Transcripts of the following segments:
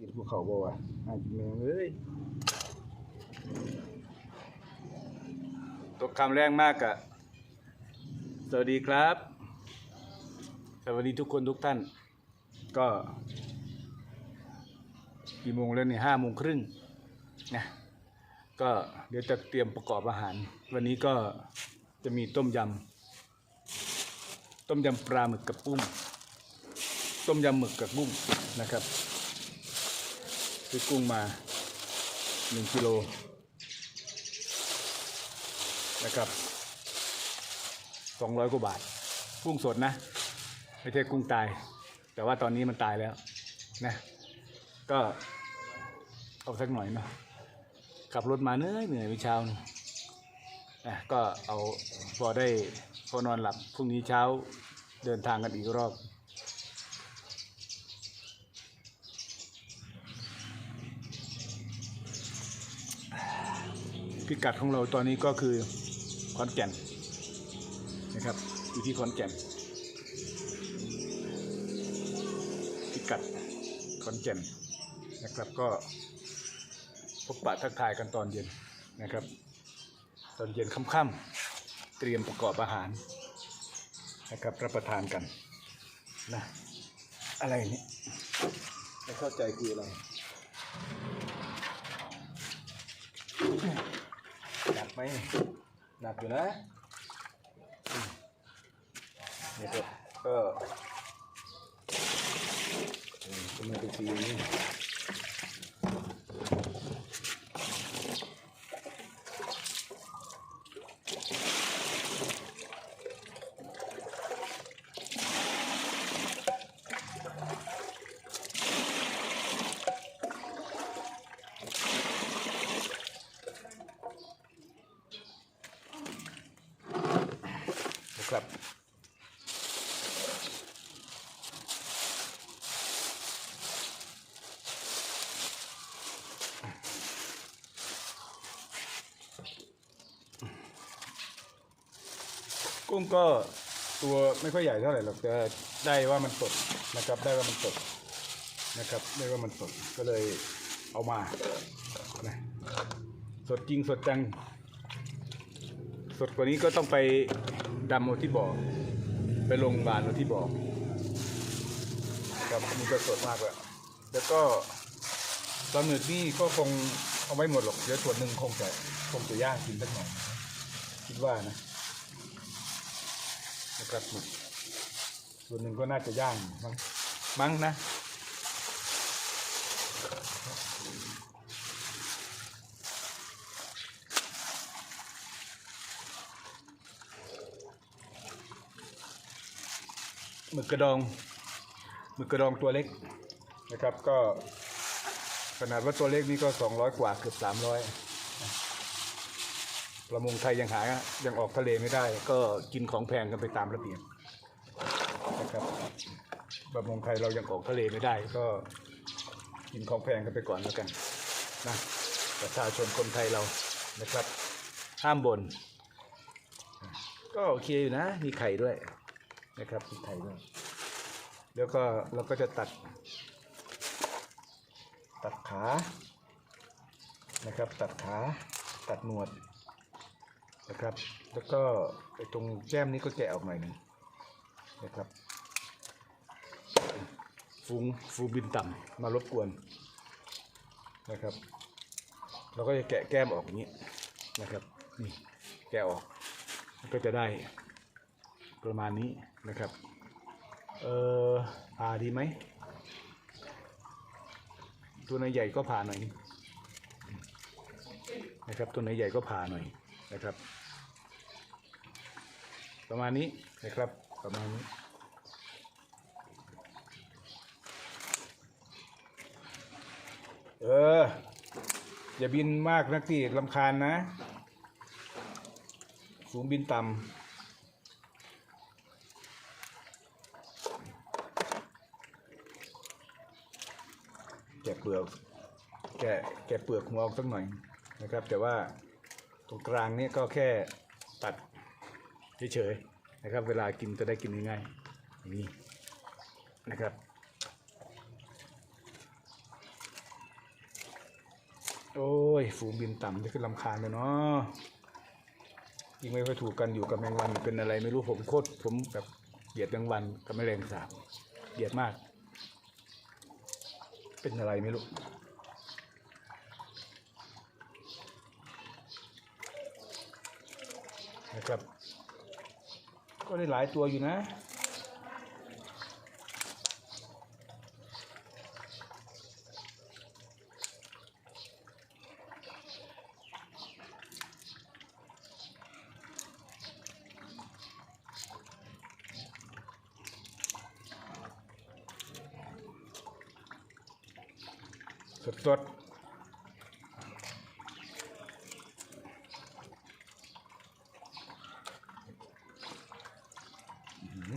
กินภูเขาบ่วะอากินแมงเลยตกคำแรงมากอะสวัสดีครับ สวัสดีทุกคนทุกท่าน ก็กี่โมงแล้วเนี่ยห้าโมงครึ่งนะก็เดี๋ยวจะเตรียมประกอบอาหาร วันนี้ก็จะมีต้มยำต้มยำปลาหมึกกับปุ้ง ต้มยำหมึกกับกุ้งนะครับ ซื้อกุ้งมาหนึ่งกิโลนะครับสองร้อยกว่าบาท กุ้งสดนะ ไม่ใช่กุ้งตาย แต่ว่าตอนนี้มันตายแล้วนะ ก็เอาสักหน่อยเนาะขับรถมาเหนื่อยเหนื่อยไปเช้านี่นะก็เอาพอได้พอนอนหลับพรุ่งนี้เช้าเดินทางกันอีกรอบ พิกัดของเราตอนนี้ก็คือขอนแก่นนะครับอยู่ที่ขอนแก่น พิกัดขอนแก่นนะครับก็พบปะทักทายกันตอนเย็นนะครับ ตอนเย็นค่ำๆเตรียมประกอบอาหารนะครับรับประทานกันนะอะไรเนี่ยไม่เข้าใจคืออะไร หนักไหมหนักอยู่นะนี่ครับก็อืมทำไมเป็นสีนี้ ครับ กุ้งก็ตัวไม่ค่อยใหญ่เท่าไหร่หรอกแต่ได้ว่ามันสดนะครับ ได้ว่ามันสดนะครับ ได้ว่ามันสดก็เลยเอามานะสดจริงสดจัง สดกว่านี้ก็ต้องไปดำเอาที่บ่อไปลงบานเอาที่บ่อครับนี่ก็สดมากแล้วแล้วก็ปลาหมึกนี่ก็คงเอาไว้หมดหรอกเดี๋ยวส่วนหนึ่งคงจะคงจะย่างกินสักหน่อยคิดว่านะนะครับหมึกส่วนหนึ่งก็น่าจะย่างมั้งมั้งนะ หมึกกระดองหมึกกระดองตัวเล็กนะครับ ก็ขนาดว่าตัวเล็กนี่ก็สองร้อยกว่าเกือบสามร้อยประมงไทยยังหายังออกทะเลไม่ได้ ก็กินของแพงกันไปตามระเบียบนะครับประมงไทยเรายังออกทะเลไม่ได้ ก็กินของแพงกันไปก่อนแล้วกันนะประชาชนคนไทยเรานะครับ ห้ามบน่นก็โอเคอยู่นะ มีไข่ด้วย นะครับพริกไทยด้วยแล้วก็เราก็จะตัด ตัดขานะครับ ตัดขาตัดหนวดนะครับ แล้วก็ไอ้ตรงแก้มนี้ก็แกะออกหน่อยหนึ่งนะครับฟูงฟูบินต่ำมารบกวนนะครับ เราก็จะแกะแก้มออกอย่างนี้นะครับนี่แกะออกมันก็จะได้ ประมาณนี้นะครับ เออผ่าดีไหม ตัวไหนใหญ่ก็ผ่าหน่อยนะครับ ตัวไหนใหญ่ก็ผ่าหน่อยนะครับ ประมาณนี้นะครับ ประมาณนี้เออ อย่าบินมากนักที่ลำคาญนะ สูงบินต่ำ แกะเปลือก แกะแกะเปลือกหัวออกสักหน่อยนะครับ แต่ว่าตรงกลางเนี่ยก็แค่ตัดเฉยๆนะครับ เวลากินจะได้กินง่ายๆอย่างนี้นะครับโอ้ย ฝูงบินต่ำจะขึ้นลำคาญเลยเนาะยิ่งไม่ค่อยถูกกันอยู่กับแมงวันเป็นอะไรไม่รู้ผมโคตรผมแบบเกลียดแมงวันกับแมลงสาบเกลียดมาก เป็นอะไรไม่รู้นะครับ ก็ได้หลายตัวอยู่นะ สดสด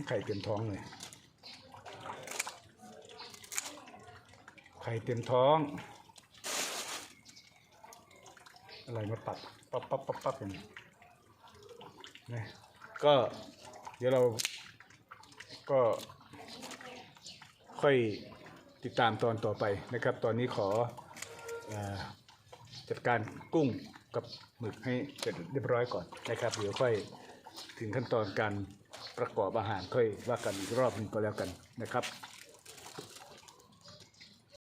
ไข่เต็มท้องเลย ไข่เต็มท้อง อะไรมาตัดปั๊บปั๊บปั๊บปั๊บอย่างนี้นะก็เดี๋ยวเราก็ค่อย ติดตามตอนต่อไปนะครับ ตอนนี้ขออจัดการกุ้งกับหมึกให้เสร็จเรียบร้อยก่อนนะครับ เดี๋ยวค่อยถึงขั้นตอนการประกอบอาหารค่อยว่ากันอีกรอบหนึ่งก็แล้วกันนะครับ